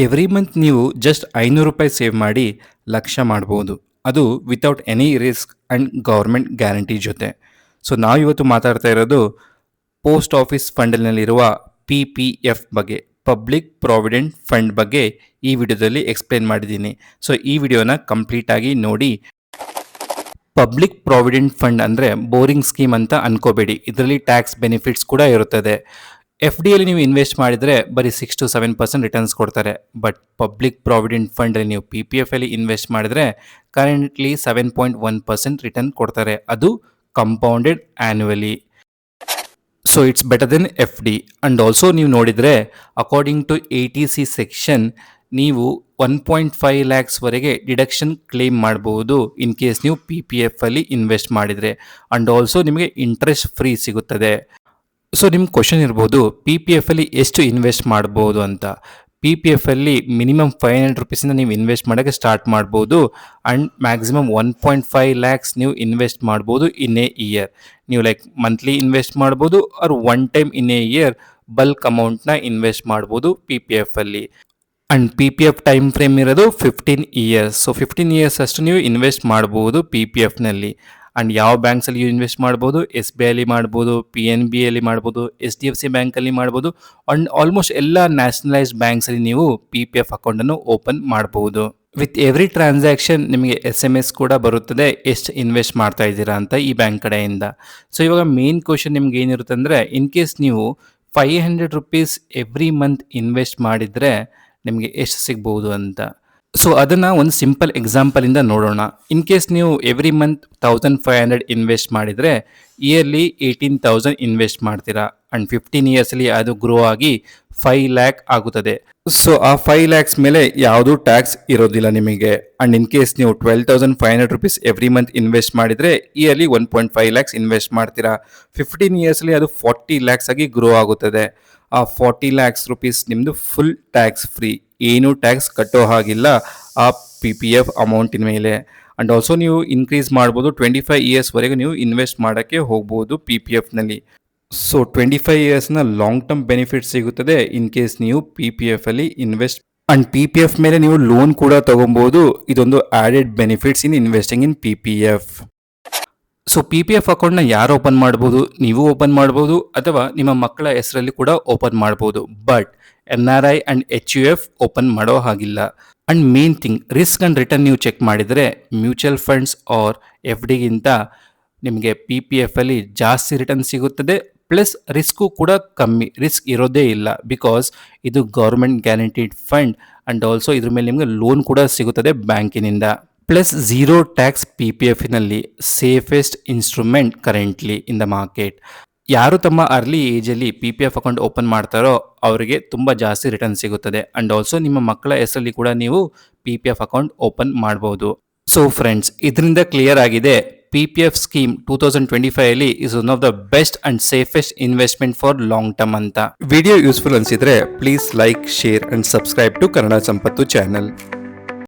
Every month ನೀವು just ಐನೂರು ರೂಪಾಯಿ ಸೇವ್ ಮಾಡಿ ಲಕ್ಷ ಮಾಡ್ಬೋದು. ಅದು without any risk and government guarantee ಜೊತೆ. ಸೊ ನಾವು ಇವತ್ತು ಮಾತಾಡ್ತಾ ಇರೋದು ಪೋಸ್ಟ್ ಆಫೀಸ್ ಫಂಡಲ್ನಲ್ಲಿರುವ ಪಿ ಪಿ ಎಫ್ ಬಗ್ಗೆ ಪಬ್ಲಿಕ್ ಪ್ರಾವಿಡೆಂಟ್ ಫಂಡ್ ಬಗ್ಗೆ ಈ ವಿಡಿಯೋದಲ್ಲಿ ಎಕ್ಸ್ಪ್ಲೇನ್ ಮಾಡಿದ್ದೀನಿ. ಸೊ ಈ ವಿಡಿಯೋನ ಕಂಪ್ಲೀಟಾಗಿ ನೋಡಿ. ಪಬ್ಲಿಕ್ ಪ್ರಾವಿಡೆಂಟ್ ಫಂಡ್ ಅಂದರೆ ಬೋರಿಂಗ್ ಸ್ಕೀಮ್ ಅಂತ ಅನ್ಕೋಬೇಡಿ. ಇದರಲ್ಲಿ ಟ್ಯಾಕ್ಸ್ ಬೆನಿಫಿಟ್ಸ್ ಕೂಡ ಇರುತ್ತದೆ. ಎಫ್ ಡಿಯಲ್ಲಿ ನೀವು ಇನ್ವೆಸ್ಟ್ ಮಾಡಿದರೆ ಬರೀ six to seven percent returns ಕೊಡ್ತಾರೆ. ಬಟ್ ಪಬ್ಲಿಕ್ ಪ್ರಾವಿಡೆಂಟ್ ಫಂಡಲ್ಲಿ ನೀವು ಪಿ ಪಿ ಎಫ್ ಅಲ್ಲಿ ಇನ್ವೆಸ್ಟ್ ಮಾಡಿದರೆ currently seven point one percent return ಕೊಡ್ತಾರೆ. ಅದು compounded annually so it's better then F D and also ನೀವು ನೋಡಿದರೆ according to eighty C section ನೀವು ಒನ್ ಪಾಯಿಂಟ್ ಫೈವ್ ಲ್ಯಾಕ್ಸ್ವರೆಗೆ ಡಿಡಕ್ಷನ್ ಕ್ಲೇಮ್ ಮಾಡಬಹುದು ಇನ್ ಕೇಸ್ ನೀವು ಪಿ ಪಿ ಎಫ್ ಅಲ್ಲಿ invest ಮಾಡಿದರೆ. ಆ್ಯಂಡ್ ಆಲ್ಸೋ ನಿಮಗೆ ಇಂಟ್ರೆಸ್ಟ್ ಫ್ರೀ ಸಿಗುತ್ತದೆ. ಸೊ ನಿಮ್ಮ ಕ್ವಶನ್ ಇರ್ಬೋದು ಪಿ ಪಿ ಎಫಲ್ಲಿ ಎಷ್ಟು ಇನ್ವೆಸ್ಟ್ ಮಾಡ್ಬೋದು ಅಂತ. ಪಿ ಪಿ ಎಫಲ್ಲಿ ಮಿನಿಮಮ್ ಫೈವ್ ಹಂಡ್ರೆಡ್ ರುಪೀಸಿಂದ ನೀವು ಇನ್ವೆಸ್ಟ್ ಮಾಡೋಕ್ಕೆ ಸ್ಟಾರ್ಟ್ ಮಾಡ್ಬೋದು and maximum one point five lakhs ನೀವು ಇನ್ವೆಸ್ಟ್ ಮಾಡ್ಬೋದು ಇನ್ ಎ ಇಯರ್ ನೀವು ಲೈಕ್ ಮಂತ್ಲಿ ಇನ್ವೆಸ್ಟ್ ಮಾಡ್ಬೋದು or one time in a year bulk ಅಮೌಂಟ್ನ ಇನ್ವೆಸ್ಟ್ ಮಾಡ್ಬೋದು P P ಎಫಲ್ಲಿ and P P F time frame ಇರೋದು fifteen years so fifteen years ಅಷ್ಟು ನೀವು invest ಮಾಡ್ಬೋದು ಪಿ ಪಿ ಎಫ್ನಲ್ಲಿ ಆ್ಯಂಡ್ ಯಾವ ಬ್ಯಾಂಕ್ಸಲ್ಲಿ ಇನ್ವೆಸ್ಟ್ ಮಾಡ್ಬೋದು? ಎಸ್ ಬಿ ಐಲಿ ಮಾಡ್ಬೋದು ಪಿ ಎನ್ ಬಿ ಅಲ್ಲಿ ಮಾಡ್ಬೋದು ಎಚ್ ಡಿ ಎಫ್ ಸಿ ಬ್ಯಾಂಕಲ್ಲಿ ಮಾಡ್ಬೋದು ಆ್ಯಂಡ್ ಆಲ್ಮೋಸ್ಟ್ ಎಲ್ಲ ನ್ಯಾಷನಲೈಸ್ಡ್ ಬ್ಯಾಂಕ್ಸಲ್ಲಿ ನೀವು ಪಿ ಪಿ ಎಫ್ ಅಕೌಂಟನ್ನು ಓಪನ್ ಮಾಡ್ಬೋದು. ವಿತ್ ಎವ್ರಿ ಟ್ರಾನ್ಸಾಕ್ಷನ್ ನಿಮಗೆ ಎಸ್ ಎಂ ಎಸ್ ಕೂಡ ಬರುತ್ತದೆ, ಎಷ್ಟು ಇನ್ವೆಸ್ಟ್ ಮಾಡ್ತಾ ಇದ್ದೀರಾ ಅಂತ ಈ ಬ್ಯಾಂಕ್ ಕಡೆಯಿಂದ. ಸೊ ಇವಾಗ ಮೇನ್ ಕ್ವಶನ್ ನಿಮ್ಗೆ ಏನಿರುತ್ತೆ ಅಂದರೆ ಇನ್ ಕೇಸ್ ನೀವು five hundred rupees every month invest ಮಾಡಿದರೆ ನಿಮಗೆ ಎಷ್ಟು ಸಿಗ್ಬೋದು ಅಂತ. ಸೊ ಅದನ್ನು ಒಂದು ಸಿಂಪಲ್ ಎಕ್ಸಾಂಪಲಿಂದ ನೋಡೋಣ. ಇನ್ ಕೇಸ್ ನೀವು every month thousand five hundred invest ಮಾಡಿದರೆ ಇಯರ್ಲಿ ಏಯ್ಟೀನ್ ತೌಸಂಡ್ ಇನ್ವೆಸ್ಟ್ ಮಾಡ್ತೀರಾ. ಆ್ಯಂಡ್ ಫಿಫ್ಟೀನ್ ಇಯರ್ಸಲ್ಲಿ ಅದು ಗ್ರೋ ಆಗಿ ಫೈವ್ ಲ್ಯಾಕ್ ಆಗುತ್ತದೆ. ಸೊ ಆ ಫೈವ್ ಲ್ಯಾಕ್ಸ್ ಮೇಲೆ ಯಾವುದೂ ಟ್ಯಾಕ್ಸ್ ಇರೋದಿಲ್ಲ ನಿಮಗೆ. ಆ್ಯಂಡ್ ಇನ್ ಕೇಸ್ ನೀವು twelve thousand five hundred rupees every month invest ಮಾಡಿದರೆ yearly one point five lakhs invest ಮಾಡ್ತೀರಾ. ಫಿಫ್ಟೀನ್ ಇಯರ್ಸಲ್ಲಿ ಅದು ಫಾರ್ಟಿ ಲ್ಯಾಕ್ಸ್ ಆಗಿ ಗ್ರೋ ಆಗುತ್ತದೆ. ಆ ಫಾರ್ಟಿ ಲ್ಯಾಕ್ಸ್ ರುಪೀಸ್ ನಿಮ್ಮದು ಫುಲ್ ಟ್ಯಾಕ್ಸ್ ಫ್ರೀ ಏನು ಟ್ಯಾಕ್ಸ್ ಕಟ್ಟೋ ಹಾಗಿಲ್ಲ ಆ ಪಿ ಪಿ ಎಫ್ ಅಮೌಂಟಿನ ಮೇಲೆ. ಆ್ಯಂಡ್ ಆಲ್ಸೋ ನೀವು ಇನ್ಕ್ರೀಸ್ ಮಾಡ್ಬೋದು ಟ್ವೆಂಟಿ ಫೈವ್ ಇಯರ್ಸ್ವರೆಗೆ ನೀವು ಇನ್ವೆಸ್ಟ್ ಮಾಡೋಕ್ಕೆ ಹೋಗ್ಬೋದು ಪಿ ಪಿ ಎಫ್ನಲ್ಲಿ ಸೊ ಟ್ವೆಂಟಿ ಫೈವ್ ಇಯರ್ಸ್ನ ಲಾಂಗ್ ಟರ್ಮ್ ಬೆನಿಫಿಟ್ ಸಿಗುತ್ತದೆ ಇನ್ ಕೇಸ್ ನೀವು P P ಎಫಲ್ಲಿ invest and P P F ಮೇಲೆ ನೀವು ಲೋನ್ ಕೂಡ ತೊಗೊಬೋದು. ಇದೊಂದು added benefits in investing in P P F so P P F ಅಕೌಂಟ್ನ ಯಾರು ಓಪನ್ ಮಾಡ್ಬೋದು? ನೀವು ಓಪನ್ ಮಾಡ್ಬೋದು ಅಥವಾ ನಿಮ್ಮ ಮಕ್ಕಳ ಹೆಸರಲ್ಲಿ ಕೂಡ ಓಪನ್ ಮಾಡ್ಬೋದು. But N R I and H U F open ಮಾಡೋ ಹಾಗಿಲ್ಲ. And main thing risk and return ನೀವು ಚೆಕ್ ಮಾಡಿದರೆ ಮ್ಯೂಚುವಲ್ ಫಂಡ್ಸ್ ಆರ್ ಎಫ್ ಡಿಗಿಂತ ನಿಮಗೆ ಪಿ ಪಿ ಎಫಲ್ಲಿ ಜಾಸ್ತಿ ರಿಟರ್ನ್ ಸಿಗುತ್ತದೆ. ಪ್ಲಸ್ ರಿಸ್ಕು ಕೂಡ ಕಮ್ಮಿ ರಿಸ್ಕ್ ಇರೋದೇ ಇಲ್ಲ ಬಿಕಾಸ್ ಇದು government guaranteed fund and also ಇದ್ರ ಮೇಲೆ ನಿಮಗೆ ಲೋನ್ ಕೂಡ ಸಿಗುತ್ತದೆ ಬ್ಯಾಂಕಿನಿಂದ. Plus zero tax P P ಎಫ್ನಲ್ಲಿ safest instrument currently in the market ಯಾರು ತಮ್ಮ early ಏಜಲ್ಲಿ P P F account open ಮಾಡ್ತಾರೋ ಅವರಿಗೆ ತುಂಬ ಜಾಸ್ತಿ ರಿಟರ್ನ್ ಸಿಗುತ್ತದೆ. ಆ್ಯಂಡ್ ಆಲ್ಸೋ ನಿಮ್ಮ ಮಕ್ಕಳ ಹೆಸರಲ್ಲಿ ಕೂಡ ನೀವು P P F account open ಮಾಡ್ಬೋದು. ಸೊ ಫ್ರೆಂಡ್ಸ್ ಇದರಿಂದ ಕ್ಲಿಯರ್ ಆಗಿದೆ. P P F scheme two thousand twenty five is one of the best and safest investment for long term ಅಂತ. ವಿಡಿಯೋ ಯೂಸ್ಫುಲ್ ಅನ್ಸಿದ್ರೆ please like share and subscribe to Kannada Sampattu channel